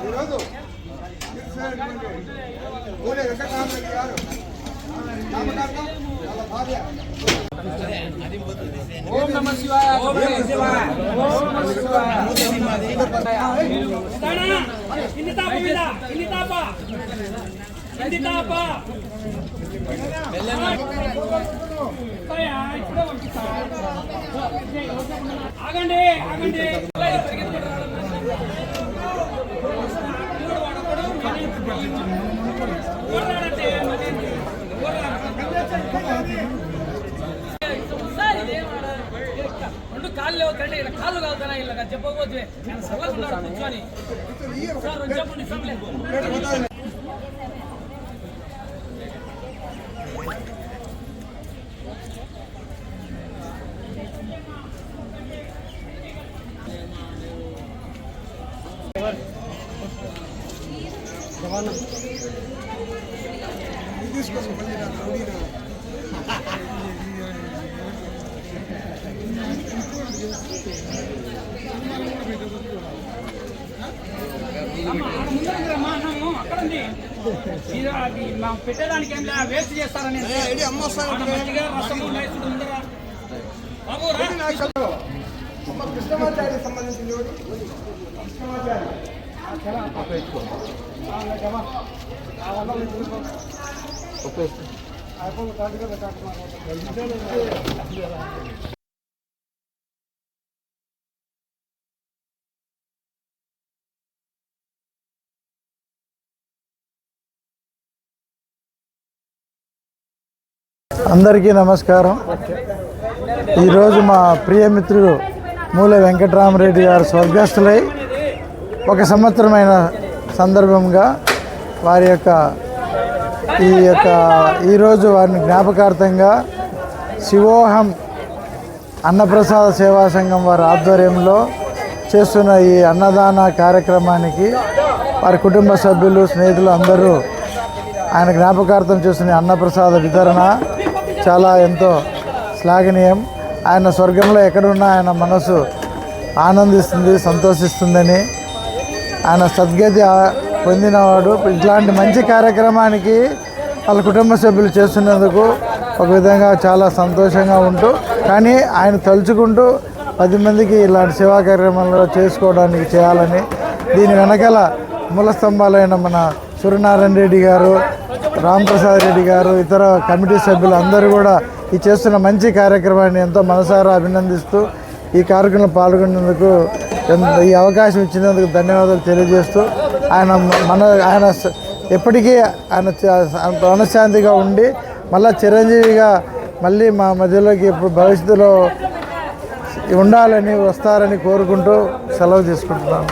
ఈరోజు ఊరే వెంకటరామరెడ్డి గారు ఓం నమ శివాయ. ఓం నమ శివాయ ఓం నమ శివాయ కింది తాప మీద తాప కింది తాప ఆగండి రెండు కాళ్ళు లేవుతండి ఇలా కాళ్ళు కావుతానా ఇలా కూర్చొని. చెప్పండి. పెట్టేదానికి ఏం లేదు వేస్ట్ చేస్తారని మజ్జిగ రసము రైస్ ఉందరా. బాబు కృష్ణమాచార్య సంబంధించిన? కృష్ణమాచార్య అందరికీ నమస్కారం. ఈరోజు మా ప్రియమిత్రుడు మూల వెంకటరామరెడ్డి గారు స్వర్గస్థులై ఒక సంవత్సరమైన సందర్భంగా వారి యొక్క ఈ యొక్క ఈరోజు వారిని జ్ఞాపకార్థంగా శివోహం అన్నప్రసాద సేవా సంఘం వారి ఆధ్వర్యంలో చేస్తున్న ఈ అన్నదాన కార్యక్రమానికి వారి కుటుంబ సభ్యులు స్నేహితులు అందరూ ఆయన జ్ఞాపకార్థం చేస్తున్న అన్నప్రసాద వితరణ చాలా ఎంతో శ్లాఘనీయం. ఆయన స్వర్గంలో ఎక్కడున్నా ఆయన మనసు ఆనందిస్తుంది సంతోషిస్తుందని ఆయన సద్గతి పొందినవాడు. ఇట్లాంటి మంచి కార్యక్రమానికి వాళ్ళ కుటుంబ సభ్యులు చేస్తున్నందుకు ఒక విధంగా చాలా సంతోషంగా ఉంటూ కానీ ఆయన తలుచుకుంటూ పది మందికి ఇలాంటి సేవా కార్యక్రమాలు చేసుకోవడానికి చేయాలని దీని వెనకాల మూల స్తంభాలైన మన సూర్యనారాయణ రెడ్డి గారు రాంప్రసాద్ రెడ్డి గారు ఇతర కమిటీ సభ్యులు అందరూ కూడా ఈ చేస్తున్న మంచి కార్యక్రమాన్ని ఎంతో మనసారా అభినందిస్తూ ఈ కార్యక్రమంలో పాల్గొనేందుకు ఈ అవకాశం ఇచ్చినందుకు ధన్యవాదాలు తెలియజేస్తూ ఆయన మన ఆయన ఎప్పటికీ ఆయన మనశ్శాంతిగా ఉండి మళ్ళా చిరంజీవిగా మళ్ళీ మా మధ్యలోకి ఇప్పుడు భవిష్యత్తులో ఉండాలని వస్తారని కోరుకుంటూ సెలవు తీసుకుంటున్నాను.